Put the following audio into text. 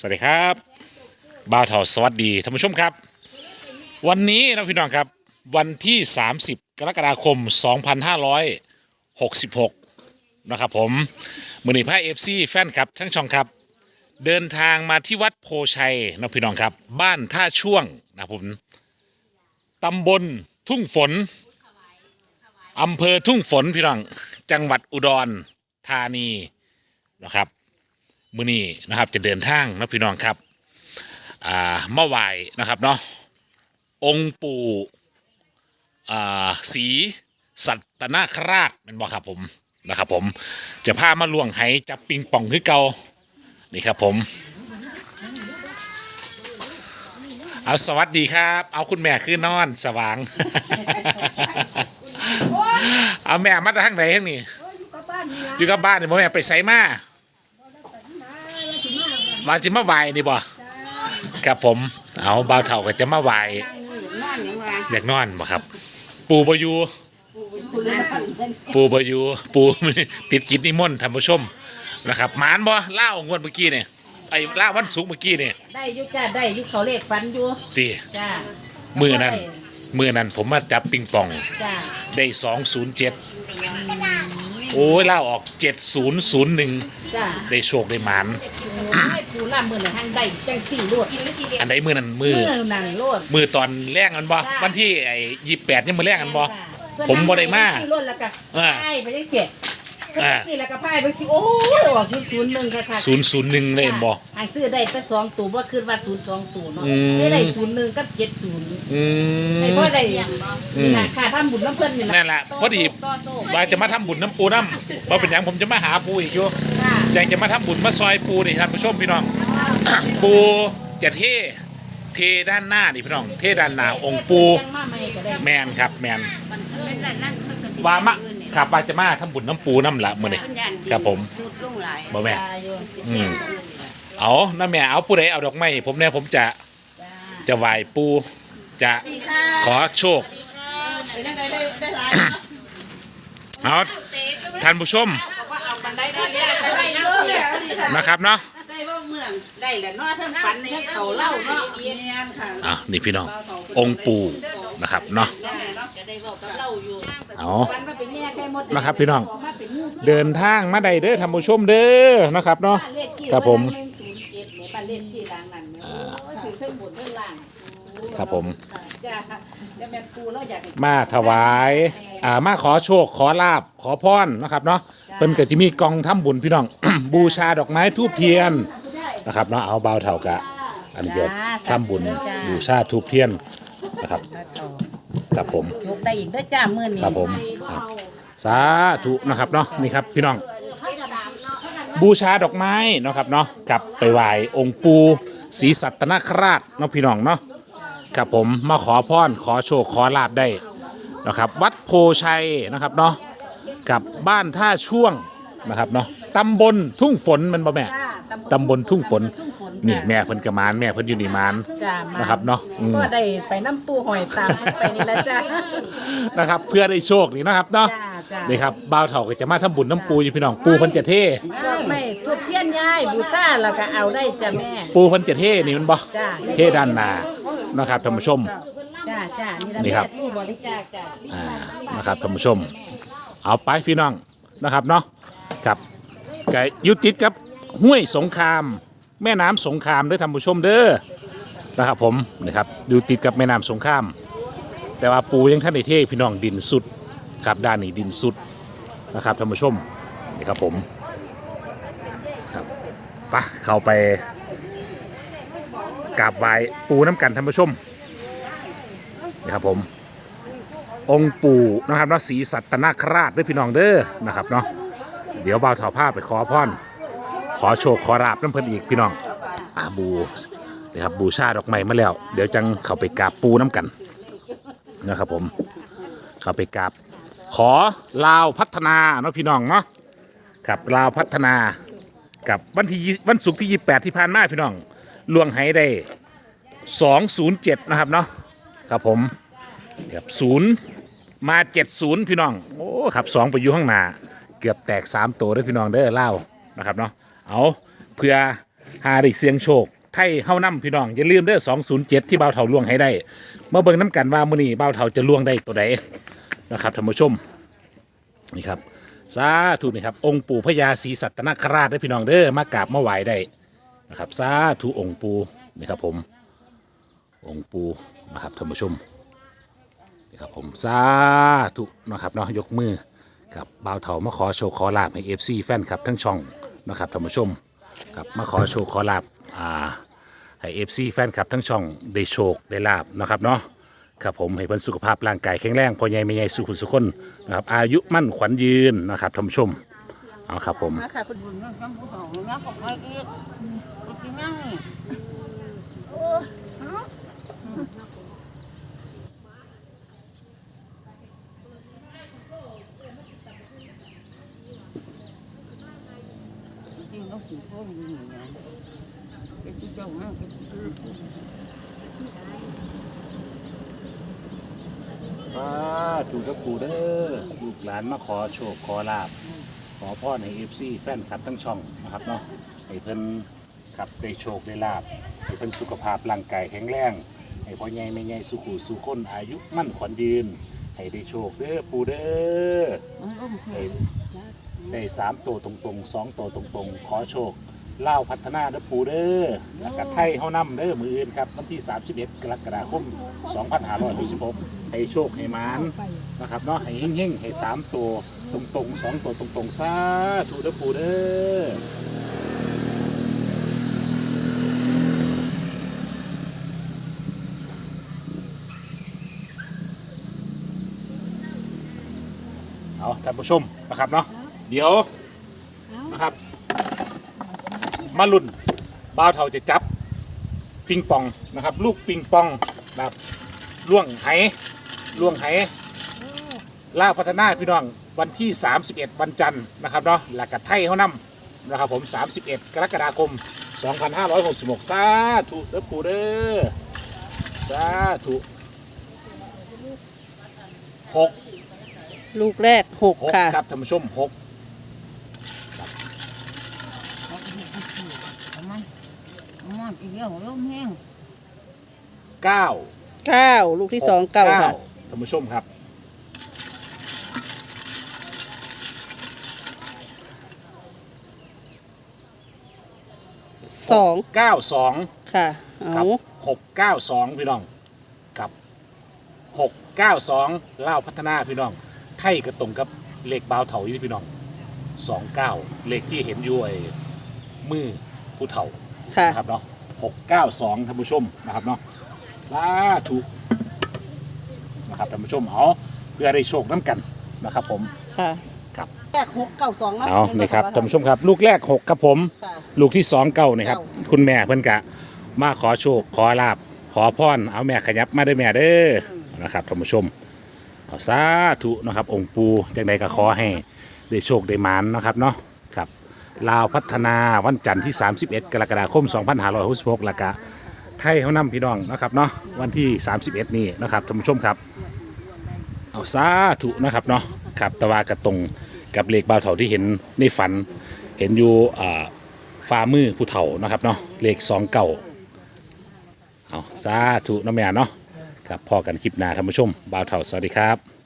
สวัสดีครับบ่าวเถาสวัสดีท่านผู้ชมครับ วันนี้นะพี่น้องครับวันที่ 30 กรกฎาคม 2566 นะครับผมมือนีพายเอฟซีแฟนครับทั้งช่องครับ เดินทางมาที่วัดโพชัยนะพี่น้องครับ บ้านท่าช่วงนะผมตำบลทุ่งฝนอำเภอทุ่งฝนพี่น้องจังหวัดอุดรธานีนะครับ มื้อนี้นะครับจะเดินทางนะพี่น้องครับอ่ามาไหวนะครับเนาะองค์ปู่อ่าสีสัตนาคราชเป็นบ่ครับผมนะครับผมจะพามาล่วงไหจับปิงป่องคือเก่านี่ครับผมเอาสวัสดีครับ เอาคุณแม่คือนอนสว่าง เอาแม่มาทางไหนทางนี้อยู่กับบ้านี่อยู่กับบ้านนี่บ่แม่ไปไสมา มาแล้วสิมาบ้านมาจะมาไหวนี่บ่ครับผม เอาบ่าวเฒ่าก็จะมาไหวนอนอย่างว่าอยากนอนบ่ครับ ปูบอยู่คุณเลยสั่งเงินปูบอยู่ปูติดกิจนิมนต์ท่านผู้ชมนะครับหมานบ่เล่างวดเมื่อกี้เนี่ยไอ้ล่าวันศุกร์เมื่อกี้เนี่ยได้อยู่จ้าได้อยู่เขาเลขฟันอยู่ตีจ้ามือนั้นมือนั้นผมมาจับปิงปองจ้าได้สองศูนย์เจ็ดโอ้ยล่าออกเจ็ดศูนย์ศูนย์หนึ่งจ้าได้โชคได้หมาน ให้ปูล่ามือละหันได้จังสี่รวดอันใดมือนั้นมือ มือนั่นรวดมือตอนแรกกันบ่จ้าวันที่ไอ้ยี่แปดนี่มือแรกกันบ่จ้าผมบ่ได้มา สี่รวดแล้วก็อ่าพายไปได้เสีย ก็อ่าสี่แล้วก็พายไปสิโอ้ยออกศูนย์ศูนย์หนึ่งค่ะค่ะศูนย์ศูนย์หนึ่งเลยเห็นบ่หางซื้อได้แต่สองตัวว่าคืนว่าศูนย์สองตัวเนาะอืม ได้ได้ศูนย์หนึ่งกับเจ็ดศูนย์อืมไอ้พ่อได้อย่างนี่นะค่าทำบุญน้ำเพิ่นนี่นั่นแหละพอดี ต่อโซ่ว่าจะมาทำบุญน้ำปูน้ำเพราะเป็นอย่างผมจะมาหาปูอีกอยู่ค่ะอยากจะมาทำบุญมาซอยปูนี่ท่านผู้ชมพี่น้อง ปูจะเทเทด้านหน้านี่พี่น้อง เทด้านหน้าองค์ปู ยังมาใหม่ก็ได้แมนครับแมนว่ามะ ขับว่าจะมาทำบุญน้ำปูน้ำละมื่อนี้ครับผม สุดลงหลายบ่แม่จ้าอยู่อืมเอาน้าแม่เอาผู้ใดเอาดอกไม้ผมเนี่ยผมจะจ้าจะไหว้ปูจะขอโชค ได้ได้ได้ได้หลายเอาท่านผู้ชมว่าเอาบันไดได้ได้ได้เยอะนะครับเนาะ ได้ว่าเมืองได้แหละเนาะทั้งฝันทั้งเขาเล่าเนาะเอียนค่ะอะนี่พี่น้อง องค์ปู่นะครับเนาะจะได้บอกกับเล่าอยู่เอาฝันว่าเป็นแม่แค่หมดนะครับพี่น้อง มาเป็นงูที่เดินทางมาได้เด้อท่านผู้ชมเด้อนะครับเนาะบ้านเลขที่ครับผมหนึ่งศูนย์เจ็ดเนี่ยบ้านเลขที่ดังนั้นเนี่ยโอ้ยถือเครื่องบนเครื่องล่างครับผม จ้าจะแม่ปูเราอยากให้มาถวายอ่ามาขอโชคขอลาบขอพรนะครับเนาะเพิ่นก็จะมีกองทำบุญพี่น้อง บูชาดอกไม้ทูบเทียน นะครับเนาะเอาเบาเท่ากะ อันนี้จะทำบุญบูชาทูบเทียนนะครับครับผมยกได้อีกได้อจ้ามื่อนี้ครับผมอะสาธุนะครับเนาะนี่ครับพี่น้อง บูชาดอกไม้เนาะครับเนาะกลับไปไหว้องค์ปูศรีสัตนคราชเนาะพี่น้องเนาะกับผมมาขอพรขอโชคขอลาบได้นะครับวัดโพชัยนะครับเนาะกับบ้านท่าช่วงนะครับเนาะตำบลทุ่งฝนแมันบ่แม่จ้า ตำบลทุ่งฝน ทุ่งฝนนี่จ้าแม่เพิ่นกระมานแม่เพิ่นอยู่นี่มานจ้ามานะครับเนาะอืมก็ได้ไปน้ำปูหอยตามไปนี่แหละจ้านะครับเพื่อได้โชคนี่นะครับเนาะจ้าจ้านี่ครับบ่าวเฒ่าก็จะมาทำบุญน้ำปูอยู่พี่น้องปูเพิ่นจะเทดอกไม้ทุบเทียนยายบูซ่าแล้วก็เอาได้จ้าแม่ ปูเพิ่นจะเทนี่มันบ่จ้าเทด้านหน้านะครับท่านผู้ชม จ้าจ้านี่ละนี่ครับแม่ผู้บริจาคจ้า อ่านะครับท่านผู้ชม เอาไปพี่น้องนะครับเนาะกับกับยุติดกับ ห้วยสงคราม แม่น้ำสงครามด้อท่านผู้ชมเด้อนะครับผมนะครับอยู่ติดกับแม่น้ำสงคราม แต่ว่าปูยังท่านในเทพี่น้องดินสุดครับด้านนี้ดินสุดนะครับท่านผู้ชมนี่ครับผมครับไปะเข้าไปกราบไหว้ปูน้ำกันท่านผู้ชมนี่ครับผม องค์ปู่นะครับเนาะศรีสัตนาคราชด้วยพี่น้องเด้อนะครับเนาะเดี๋ยวบ่าวถอผ้าไปขอพร ขอโชคขอราบน้ำเพิ่นอีกพี่น้องอาบูนะครับบูชาดอกไม้มาแล้ว เดี๋ยวจังเข้าไปกราบปูน้ำกันนะครับผมเข้าไปกราบขอลาวพัฒนาเนาะพี่น้องเนาะครับลาวพัฒนากับวันที่วันศุกร์ที่ 28 ที่ผ่านมาพี่น้องล่วงไหได้ 207 นะครับเนาะครับผมครับศูนย์มาเจ็ดศูนย์พี่น้อง โอ้ขับสองไปอยู่ข้างหน้า เกือบแตกสามตัวด้วยพี่น้องเด้อเล่านะครับเนาะ เอาเพื่อหาได้เสียงโชค ไทยเฮานํพี่น้อง อย่าลืมเด้อ207 ที่บ่าวเฒ่าล่วงให้ได้มาเบิ่งน้ำกันว่ามื้อนี้บ่าวเฒ่าจะล่วงได้ตัวใดนะครับท่านผู้ชมนี่ครับสาธุนี่ครับองค์ปู่พญาศรีสัตนคราชเด้อพี่น้องเด้อมากราบมาไหว้ได้นะครับสาธุองค์ปู่นี่ครับผมองค์ปู่นะครับท่านผู้ชมนี่ครับผมสาธุนะครับเนาะยกมือกับบ่าวเถามาขอโชว์ขอลาบให้ FC แฟนครับทั้งช่อง นะครับท่านผู้ชมครับมาขอโชว์ขอลาบอ่าให้ FC แฟนครับทั้งช่องได้โชคได้ลาบนะครับเนาะครับผมให้เพิ่นสุขภาพร่างกายแข็งแรงพอใหญ่ไม่ใหญ่สุขุสุขคนนะครับอายุมั่นขวัญยืนนะครับท่านผู้ชมเอาครับผมมาค่ะเป็นบุญนั่งข้างผู้ของนักของไอ้เอกไปกินนั่ง นี่โอ้ฮะจริงๆต้องผูกข้อมืออย่นี้เป็นที่เจ้านั่งเป็นที่สาธุกับปู่เด้อลูกหลานมาขอโชคขอลาบ ขอพ่อในเอฟซีแฟนคลับทั้งช่องนะครับเนาะให้เพิ่นครับได้โชคได้ลาบให้เพิ่นสุขภาพร่างกายแข็งแรงให้พ่อใหญ่ไม่ใหญ่สุขุสุขคนอายุมั่นขวัญยืน ให้ได้โชคเด้อปู่เด้อมันร่มให้ขึ้นได้สามตัวตรงๆสองตัวตรงๆ ขอโชคเล่าวพัฒนาเด้อปู่เด้อแล้วก็ไทยเฮานํเด้อมืออื่นครับวันที่ 31 กรกฎาคม 2566 ให้โชคให้หมานนะครับเนาะให้เฮงๆให้สามตัวตรงๆสองตัวตรงๆสาธุเด้อปู่เด้อ ท่านผู้ชมนะครับเนาะเดี๋ยวนะครับ มาลุ่นบ่าวเท่าจะจับปิงปองนะครับ ลูกปิงปองนะครับล่วงไหล่วงไหล่าพัฒนาพี่น้องวันที่ 31 วันจันทร์นะครับเนาะหลักกัดไทยเขานำนะครับผม 31 กรกฎาคม 2566สาธุเด้อปู่เด้อสาธุหก ลูกแรกหกหกค่ะ ครับท่านผู้ชมหกเอามันเอามันอีกแล้วร่มแห้งเก้าเก้าลูกที่สองเก้าค่ะ ท่านผู้ชมครับ สองเก้าสองค่ะ คเอารับหกเก้าสองพี่น้องกับหกเก้าสองเล่าวพัฒนาพี่น้อง ไทยก็ตรงกับเลขบาวเถาอยู่ที่พี่น้องสองเก้าเลขที่เห็นอยู่ไอ้มือผู้เฒ่าค่ะ นะครับเนาะหกเก้าสองท่านผู้ชมนะครับเนาะสาธุนะครับท่านผู้ชมเอาเพื่อได้โชคน้ำกันนะครับผม ค่ะครับแรกหกเก้าสองเอานี่ครับท่านผู้ชมครับลูกแรกหกครับผม ค่ะ ลูกที่สองเก้านี่ครับคุณแม่เพิ่นกะ มาขอโชค ขอลาบ ขอพร เอาแม่ขยับมาได้อแม่เด้อนะครับท่านผู้ชม เอาสาธุนะครับ องค์ปูจังใดก็ขอให้ได้โชคได้หมานนะครับเนาะครับลาวพัฒนาวันจันทร์ที่ 31 กรกฎาคม 2566แล้วก็ไทยเขานำพี่น้องนะครับเนาะวันที่ 31 นี้นะครับท่านผู้ชมครับ เอาสาธุนะครับเนาะครับตะวากระตรงกับเลขบ่าวเถาที่เห็นในฝัน เห็นอยู่อ่าฝ่ามือผู้เฒ่านะครับเนาะเลขสองเก่าเอาสาธุนาะแม่เนาะ ครับพอกันคลิปหน้าท่านผู้ชมบ่าวเท่าสวัสดีครับ